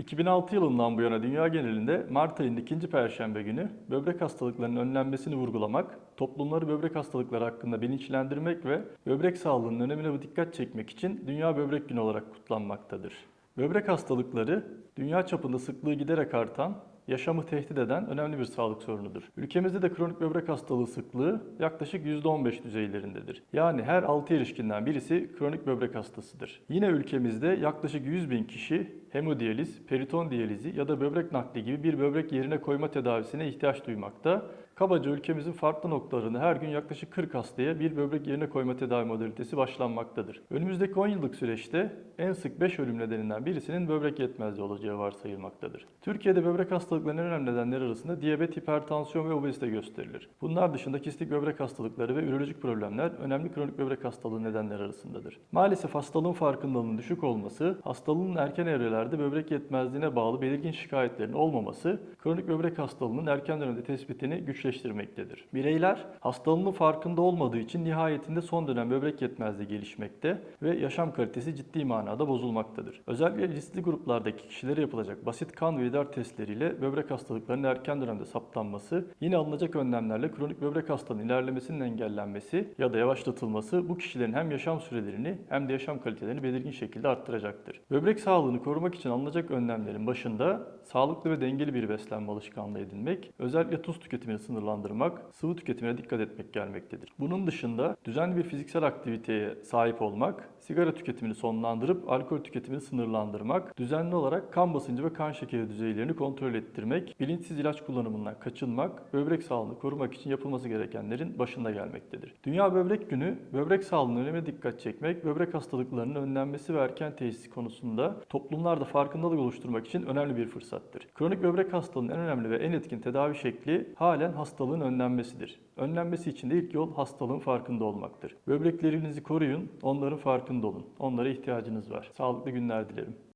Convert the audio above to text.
2006 yılından bu yana dünya genelinde Mart ayının ikinci perşembe günü böbrek hastalıklarının önlenmesini vurgulamak, toplumları böbrek hastalıkları hakkında bilinçlendirmek ve böbrek sağlığının önemine dikkat çekmek için Dünya Böbrek Günü olarak kutlanmaktadır. Böbrek hastalıkları dünya çapında sıklığı giderek artan, yaşamı tehdit eden önemli bir sağlık sorunudur. Ülkemizde de kronik böbrek hastalığı sıklığı yaklaşık %15 düzeylerindedir. Yani her 6 erişkinden birisi kronik böbrek hastasıdır. Yine ülkemizde yaklaşık 100 bin kişi hemodiyaliz, periton diyalizi ya da böbrek nakli gibi bir böbrek yerine koyma tedavisine ihtiyaç duymakta. Kabaca ülkemizin farklı noktalarında her gün yaklaşık 40 hastaya bir böbrek yerine koyma tedavi modalitesi başlanmaktadır. Önümüzdeki 10 yıllık süreçte en sık 5 ölüm nedeninden birisinin böbrek yetmezliği olacağı varsayılmaktadır. Türkiye'de böbrek hastalıklarının en önemli nedenleri arasında diyabet, hipertansiyon ve obezite gösterilir. Bunlar dışında kistik böbrek hastalıkları ve ürolojik problemler önemli kronik böbrek hastalığı nedenleri arasındadır. Maalesef hastalığın farkındalığının düşük olması, hastalığın erken evrelerde böbrek yetmezliğine bağlı belirgin şikayetlerin olmaması, kronik böbrek hastalığının erken dönemde tespitini güçleştirmektedir. Bireyler hastalığının farkında olmadığı için nihayetinde son dönem böbrek yetmezliği gelişmekte ve yaşam kalitesi ciddi manada bozulmaktadır. Özellikle riskli gruplardaki kişilere yapılacak basit kan ve idrar testleriyle böbrek hastalıklarının erken dönemde saptanması, yine alınacak önlemlerle kronik böbrek hastalığının ilerlemesinin engellenmesi ya da yavaşlatılması bu kişilerin hem yaşam sürelerini hem de yaşam kalitelerini belirgin şekilde arttıracaktır. Böbrek sağlığını korumak için alınacak önlemlerin başında sağlıklı ve dengeli bir beslenme alışkanlığı edinmek, özellikle tuz tüketimini sınırlandırmak, sıvı tüketimine dikkat etmek gelmektedir. Bunun dışında düzenli bir fiziksel aktiviteye sahip olmak, sigara tüketimini sonlandırıp alkol tüketimini sınırlandırmak, düzenli olarak kan basıncı ve kan şekeri düzeylerini kontrol ettirmek, bilinçsiz ilaç kullanımından kaçınmak, böbrek sağlığını korumak için yapılması gerekenlerin başında gelmektedir. Dünya Böbrek Günü, böbrek sağlığının önemine dikkat çekmek, böbrek hastalıklarının önlenmesi ve erken teşhisi konusunda toplumlarda farkındalık oluşturmak için önemli bir fırsattır. Kronik böbrek hastalığının en önemli ve en etkin tedavi şekli halen hastalığın önlenmesidir. Önlenmesi için de ilk yol hastalığın farkında olmaktır. Böbreklerinizi koruyun, onların farkında olun. Onlara ihtiyacınız var. Sağlıklı günler dilerim.